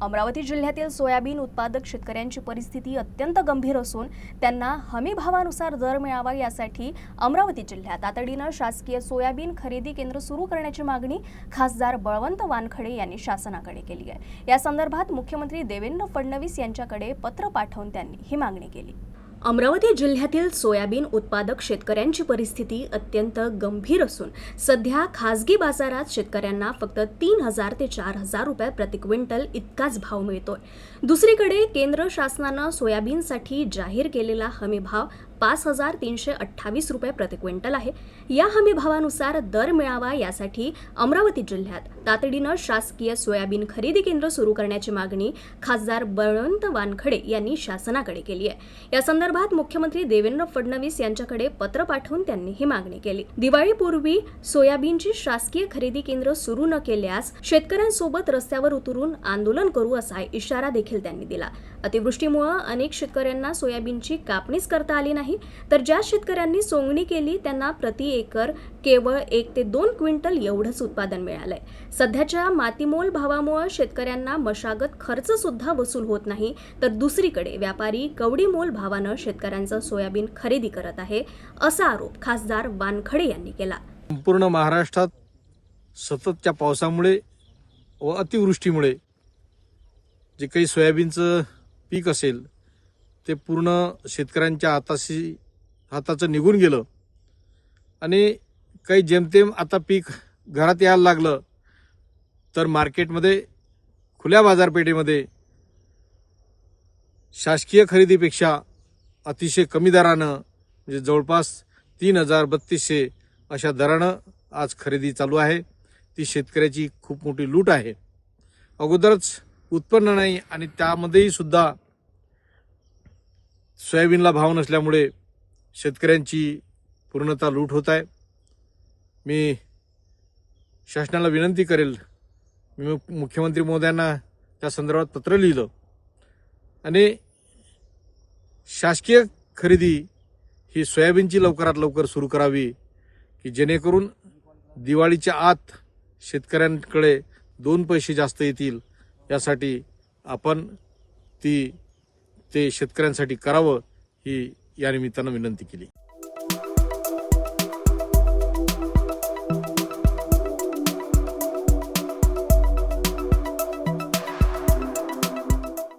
अमरावती जिल्ह्यातील सोयाबीन उत्पादक शेतकऱ्यांची परिस्थिती अत्यंत गंभीर असून त्यांना हमी भावानुसार दर मिळावा यासाठी अमरावती जिल्ह्यात तातडीनं शासकीय सोयाबीन खरेदी केंद्र सुरू करण्याची मागणी खासदार बळवंत वानखडे यांनी शासनाकडे केली आहे. या संदर्भात मुख्यमंत्री देवेंद्र फडणवीस यांच्याकडे पत्र पाठवून त्यांनी ही मागणी केली. अमरावती जिल्ह्यातील सोयाबीन उत्पादक शेतकऱ्यांची परिस्थिती अत्यंत गंभीर असून सध्या खासगी बाजारात शेतकऱ्यांना फक्त तीन हजार ते चार हजार रुपये प्रति क्विंटल इतकाच भाव मिळतोय. दुसरीकडे केंद्र शासनानं सोयाबीनसाठी जाहीर केलेला हमी भाव पाच हजार तीनशे अठ्ठावीस रुपये प्रति क्विंटल आहे. या हमी भावानुसार दर मिळावा यासाठी अमरावती जिल्ह्यात तातडीनं शासकीय सोयाबीन खरेदी केंद्र सुरू करण्याची मागणी खासदार बळवंत वानखडे यांनी शासनाकडे केली आहे. या संदर्भात मुख्यमंत्री देवेंद्र फडणवीस यांच्याकडे पत्र पाठवून त्यांनी ही मागणी केली. दिवाळीपूर्वी सोयाबीनची शासकीय खरेदी केंद्र सुरू न केल्यास शेतकऱ्यांसोबत रस्त्यावर उतरून आंदोलन करू असा इशारा देखील त्यांनी दिला. अतिवृष्टीमुळे अनेक शेतकऱ्यांना सोयाबीनची कापणीच करता आली नाही. तर ज्या शेतकऱ्यांनी सोंगणी केली त्यांना प्रति एकर केवळ एक ते दोन क्विंटल एवढंच उत्पादन मिळालंय. सध्याच्या मातीमोल भावामुळे शेतकऱ्यांना मशागत खर्च सुद्धा वसूल होत नाही तर दुसरीकडे व्यापारी कवडीमोल भावानं शेतकऱ्यांचं सोयाबीन खरेदी करत आहे असा आरोप खासदार वानखडे यांनी केला. संपूर्ण महाराष्ट्रात सततच्या पावसामुळे व अतिवृष्टीमुळे जे काही सोयाबीनचं पीक असेल ते पूर्ण शेतकऱ्यांच्या हाताशी हाताचं निघून गेलं. आणि काही जेमतेम आता पीक घरात यायला लागलं तर मार्केटमध्ये खुल्या बाजारपेठेमध्ये शासकीय खरेदीपेक्षा अतिशय कमी दरानं म्हणजे जवळपास तीन हजार बत्तीसशे अशा दरानं आज खरेदी चालू आहे. ती शेतकऱ्याची खूप मोठी लूट आहे. अगोदरच उत्पन्न नाही आणि त्यामध्येही सुद्धा सोयाबीनला भाव नसल्यामुळे शेतकऱ्यांची पूर्णतः लूट होत आहे. मी शासनाला विनंती करेल. मी मुख्यमंत्री मोदयांना त्या संदर्भात पत्र लिहिलं. आणि शासकीय खरेदी ही सोयाबीनची लवकरात लवकर सुरू करावी की जेणेकरून दिवाळीच्या आत शेतकऱ्यांकडे दोन पैसे जास्त येतील यासाठी आपण ती ते शेतकऱ्यांसाठी करावं ही या निमित्तानं विनंती केली.